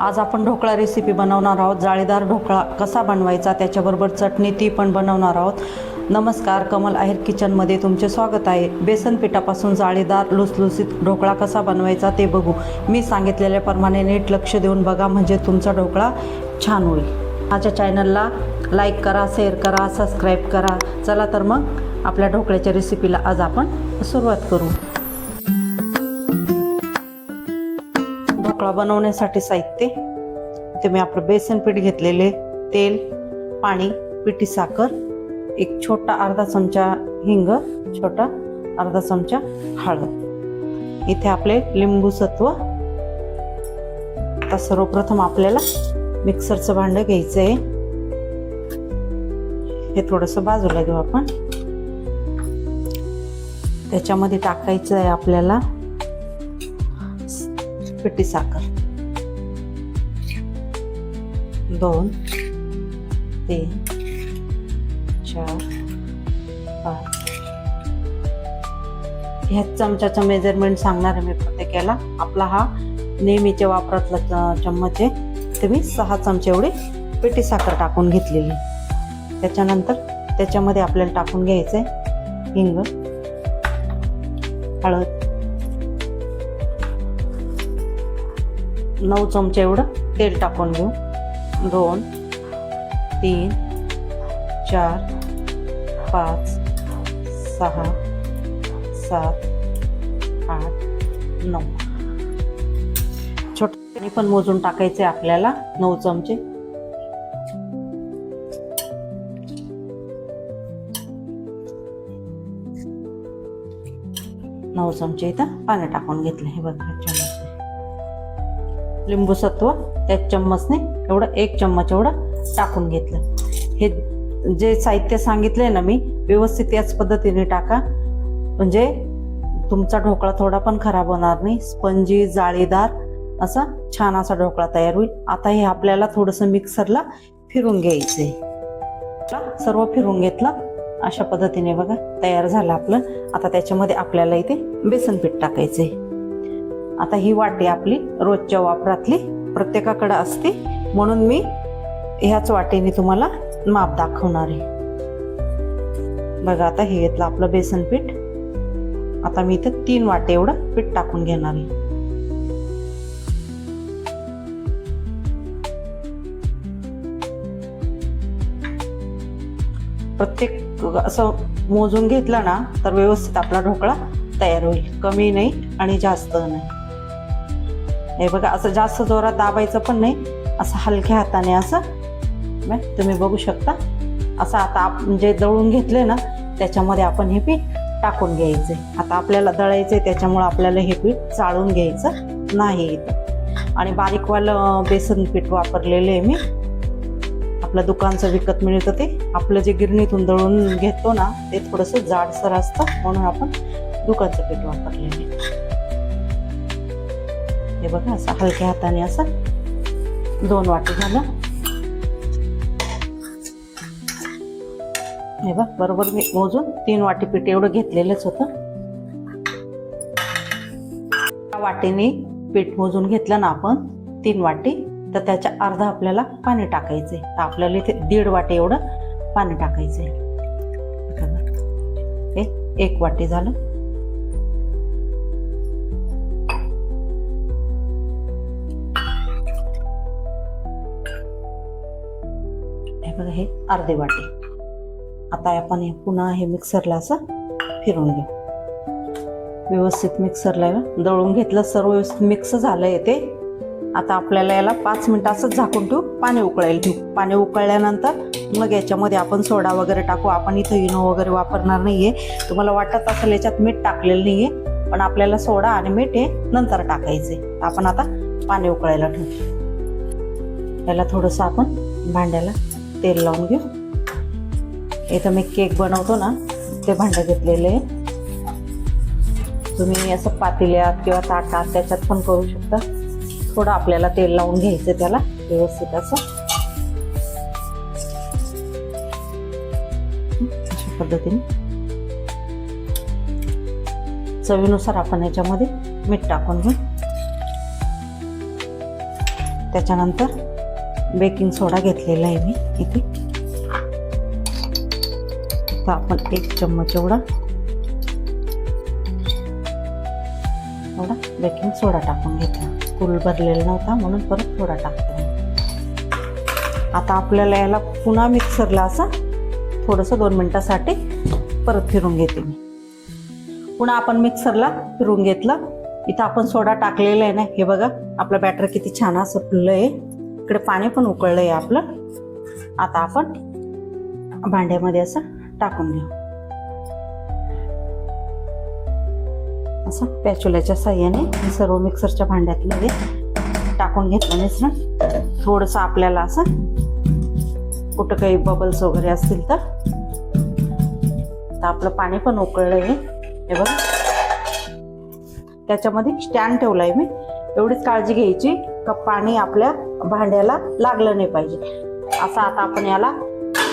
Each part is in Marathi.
आज आपण ढोकळा रेसिपी बनवणार आहोत. जाळीदार ढोकळा कसा बनवायचा त्याच्याबरोबर चटणी ती पण बनवणार आहोत. नमस्कार कमल आहेर किचनमध्ये तुमचे स्वागत आहे. बेसन पिठापासून जाळीदार लुसलुसीत ढोकळा कसा बनवायचा ते बघू. मी सांगितलेल्याप्रमाणे नीट लक्ष देऊन बघा म्हणजे तुमचा ढोकळा छान होईल. माझ्या चॅनलला लाईक करा शेअर करा सबस्क्राईब करा. चला तर मग आपल्या ढोकळ्याच्या रेसिपीला आज आपण सुरुवात करू. ढोकळा बनवण्यासाठी साहित्य ते मी आपलं बेसन पीठ घेतलेले तेल पाणी पिठी साखर एक छोटा अर्धा चमचा हिंग छोटा अर्धा चमचा हळद. इथे आपले लिंबू सत्व. आता सर्वप्रथम आपल्याला मिक्सरचं भांडं घ्यायचं आहे हे थोडंसं बाजूला घेऊ आपण. त्याच्यामध्ये टाकायचं आहे आपल्याला पिठी साखर. दोन तीन चार पाच. ह्या चमच्याचं मेजरमेंट सांगणार आहे मी प्रत्येकाला. आपला हा नेहमीच्या वापरातला च- चम्मच आहे. ते मी सहा चमचे एवढी पिठी साखर टाकून घेतलेली. त्याच्यानंतर त्याच्यामध्ये आपल्याला टाकून घ्यायचं आहे हिंग हळद नऊ चमचे एवढं तेल टाकून घेऊ. दोन तीन चार पाच सहा सात आठ नऊ. छोटे पण मोजून टाकायचे आपल्याला नऊ चमचे. नऊ चमचे इथं पाणी टाकून घेतलं हे बघा. लिंबूसत्व त्या चम्मचने एवढं एक चम्मच एवढं टाकून घेतलं. हे जे साहित्य सांगितलंय ना मी व्यवस्थित याच पद्धतीने टाका. म्हणजे तुमचा ढोकळा थोडा पण खराब होणार नाही. स्पंजी जाळीदार असा छान असा ढोकळा तयार होईल. आता हे आपल्याला थोडंसं मिक्सरला फिरून घ्यायचंय. सर्व फिरून घेतलं. अशा पद्धतीने बघा तयार झालं आपलं. आता त्याच्यामध्ये आपल्याला इथे बेसन पीठ टाकायचंय. आता ही वाटी आपली रोजच्या वापरातली प्रत्येकाकडे असते. म्हणून मी ह्याच वाटेने तुम्हाला माप दाखवणार आहे. बघा आता हे घेतलं आपलं बेसन पीठ. आता मी इथं तीन वाटे एवढं पीठ टाकून घेणार आहे. प्रत्येक असं मोजून घेतलं ना तर व्यवस्थित आपला ढोकळा तयार होईल. कमी नाही आणि जास्त नाही. हे बघा असं जास्त जोरात दाबायचं पण नाही. असं हलक्या हाताने असं तुम्ही बघू शकता. असं आता आप जे दळून घेतले ना त्याच्यामध्ये आपण हे पीठ टाकून घ्यायचे. आता आपल्याला दळायचे त्याच्यामुळे आपल्याला हे पीठ चाळून घ्यायचं नाही इथं. आणि बारीकवालं बेसन पीठ वापरलेलं आहे मी. आपलं दुकानचं विकत मिळतं ते. आपलं जे गिरणीतून दळून घेतो ना ते थोडंसं जाडसर असतं म्हणून आपण दुकानचं पीठ वापरलेलं आहे. हे बघा असं हलक्या हाताने असं दोन वाटे झालं. हे बघ बरोबर मी मोजून तीन वाटी पीठ एवढं घेतलेलंच होतं. त्या पीठ मोजून घेतलं ना आपण तीन वाटी तर त्याच्या अर्धा आपल्याला पाणी टाकायचंय. तर आपल्याला इथे दीड वाटी एवढं पाणी टाकायचंय. हे एक वाटी झालं. बघा हे अर्धे वाटे. आता आपण हे पुन्हा हे मिक्सरला असं फिरून घेऊ. व्यवस्थित मिक्सरला दळून घेतलं सर्व व्यवस्थित मिक्स झालं ते. आता आपल्याला याला पाच मिनटं असंच झाकून ठेवू पाणी उकळायला ठेवू. पाणी उकळल्यानंतर मग याच्यामध्ये आपण सोडा वगैरे टाकू. आपण इथं इनो वगैरे वापरणार नाहीये. तुम्हाला वाटत असेल याच्यात मीठ टाकलेलं नाहीये पण आपल्याला सोडा आणि मीठ हे नंतर टाकायचे आपण आता पाणी उकळायला ठेवू. याला थोडंसं आपण भांड्याला तेल लावून घेऊ. इथं मी केक बनवतो ना ते भांडं घेतलेले. आहे तुम्ही असं पातेल्यात किंवा ताटात त्याच्यात पण करू शकता. थोडं आपल्याला तेल लावून घ्यायचं त्याला व्यवस्थित असं. अशा पद्धतीने. चवीनुसार आपण याच्यामध्ये मीठ टाकून घेऊ. त्याच्यानंतर बेकिंग सोडा घेतलेला आहे मी इथे. तर आपण एक चम्मच एवढा. एवढा बेकिंग सोडा टाकून घेतला. फुल भरलेला नव्हता म्हणून परत थोडा टाकते. आता आपल्याला याला पुन्हा मिक्सरला असं थोडंसं दोन मिनटासाठी परत फिरून घेते मी. पुन्हा आपण मिक्सरला फिरून घेतलं. इथं आपण सोडा टाकलेला आहे ना हे बघा आपलं बॅटर किती छान असं फुललं आहे इकडे पाणी पण उकळलं आहे आपलं. आता आपण भांड्यामध्ये असं टाकून घेऊ. असं पॅचुल्याच्या साह्याने सर्व मिक्सरच्या भांड्यातलं हे टाकून घेतलं मिश्रण थोडंसं आपल्याला असं कुठं काही बबल्स वगैरे असतील तर. आपलं पाणी पण उकळलं आहे हे बघा. त्याच्यामध्ये स्टँड ठेवला आहे मी. एवढीच काळजी घ्यायची. का पाणी आपल्या भांड्याला लागलं नाही पाहिजे. असं आता आपण याला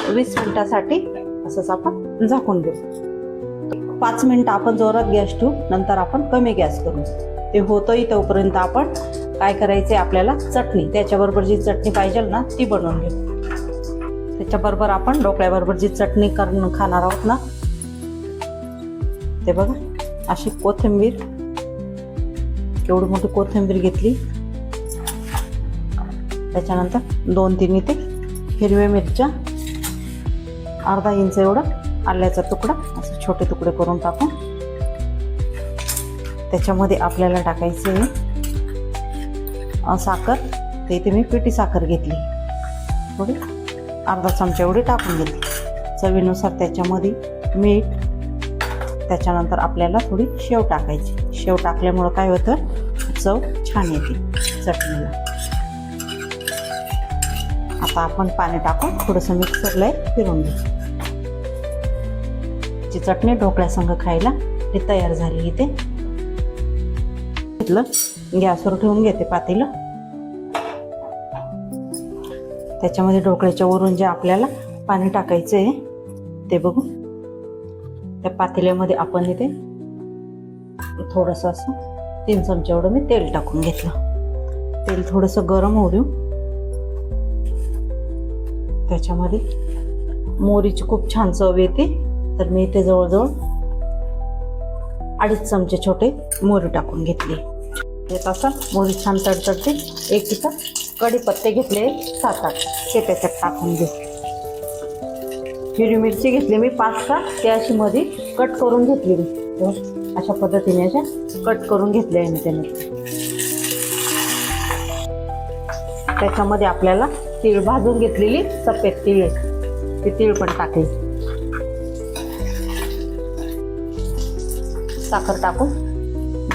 वीस मिनिटासाठी असंच आपण झाकून घेऊ. पाच मिनिटं आपण जोरात गॅस ठेवू नंतर आपण कमी गॅस करू. ते होतंही तोपर्यंत आपण काय करायचे आपल्याला? चटणी. त्याच्याबरोबर जी चटणी पाहिजे ना ती बनवून घेऊ. त्याच्याबरोबर आपण ढोकळ्याबरोबर जी चटणी करून खाणार आहोत ना ते बघा अशी कोथिंबीर केवढी मोठी कोथिंबीर घेतली. त्याच्यानंतर दोन तीन इथे हिरव्या मिरच्या अर्धा इंच एवढं आल्याचा तुकडा असं छोटे तुकडे करून टाकून त्याच्यामध्ये आपल्याला टाकायचे साखर. ते इथे मी पिठी साखर घेतली. थोडी अर्धा चमचा एवढी टाकून घेतली. चवीनुसार त्याच्यामध्ये मीठ त्याच्यानंतर आपल्याला थोडी शेव टाकायची. शेव टाकल्यामुळं काय होतं? चव छान येते चटणीला. आता आपण पाणी टाकून थोडंसं मिक्सरला फिरून घेऊ. जी चटणी ढोकळ्यासंग खायला ती तयार झाली इथे. घेतलं गॅसवर ठेवून घेते पातेलं. त्याच्यामध्ये ढोकळ्याच्या वरून जे आपल्याला पाणी टाकायचं आहे ते बघू. त्या पातेल्यामध्ये आपण इथे थोडंसं असं तीन चमचे एवढं मी तेल टाकून घेतलं. तेल थोडंसं गरम होऊ देऊ. त्याच्यामध्ये. मोरीची खूप छान चव येते. तर मी इथे जवळजवळ अडीच चमचे छोटे मोरी टाकून घेतली. येत असं मोरी छान तडतडते. एक तिथं कढीपत्ते घेतले. सात आठ ते त्याच्यात टाकून घे हिरवी मिरची घेतली मी पाच का? ते अशी मध्ये कट करून घेतली मी. अशा पद्धतीने अशा कट करून घेतल्या आहे मी त्याने. त्याच्यामध्ये आपल्याला तीळ भाजून घेतलेली सफेद तीळ ती तीळ पण टाकली. साखर टाकून.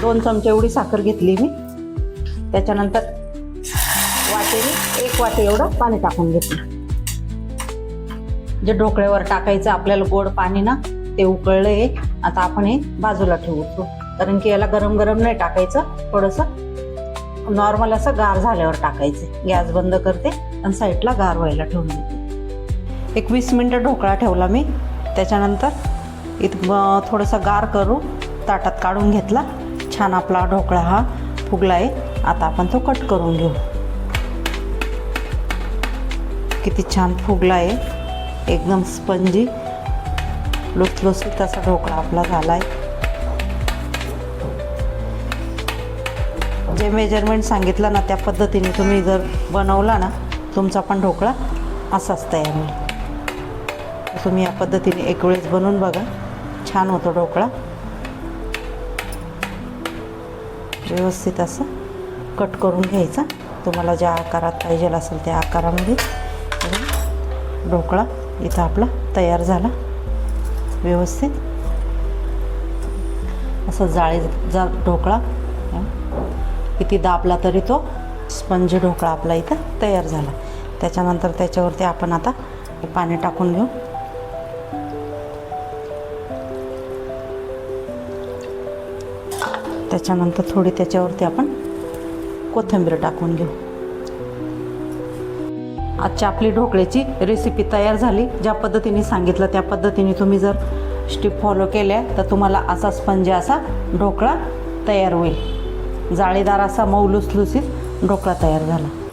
दोन चमचे एवढी साखर घेतली मी. त्याच्यानंतर वाटेने एक वाटी एवढं पाणी टाकून घेतलं. जे ढोकळ्यावर टाकायचं आपल्याला गोड पाणी ना ते उकळलं आहे आता आपण हे बाजूला ठेवू. कारण की याला गरम गरम नाही टाकायचं. थोडंसं नॉर्मल असं गार झाल्यावर टाकायचं. गॅस बंद करते. आणि साईडला गार व्हायला ठेवून देते. एक वीस मिनटं ढोकळा ठेवला मी. त्याच्यानंतर इथं थोडंसं गार करू. ताटात काढून घेतला. छान आपला ढोकळा हा फुगला आहे आता आपण तो कट करून घेऊ. किती छान फुगला आहे एकदम स्पंजी. लुसलुसीत असा ढोकळा आपला झाला आहे जे मेजरमेंट सांगितलं ना त्या पद्धतीने तुम्ही जर बनवला ना तुमचा पण ढोकळा असाच तयार होईल. तुम्ही या पद्धतीने एक वेळेस बनवून बघा. छान होतो ढोकळा. व्यवस्थित असं कट करून घ्यायचा. तुम्हाला ज्या आकारात पाहिजे असेल त्या आकारामध्ये. ढोकळा इथं आपला तयार झाला. व्यवस्थित. असं जाळी जा ढोकळा किती दाबला तरी तो स्पंज ढोकळा आपला इथं तयार झाला. त्याच्यानंतर त्याच्यावरती आपण आता पाणी टाकून घेऊ. त्याच्यानंतर थोडी त्याच्यावरती आपण कोथिंबीर टाकून घेऊ. आजची आपली ढोकळ्याची रेसिपी तयार झाली. ज्या पद्धतीने सांगितलं त्या पद्धतीने तुम्ही जर स्टिप फॉलो केल्या तर तुम्हाला असा स्पंज असा ढोकळा तयार होईल. जाळीदार असा मऊ लुसलुसीत ढोकळा तयार झाला.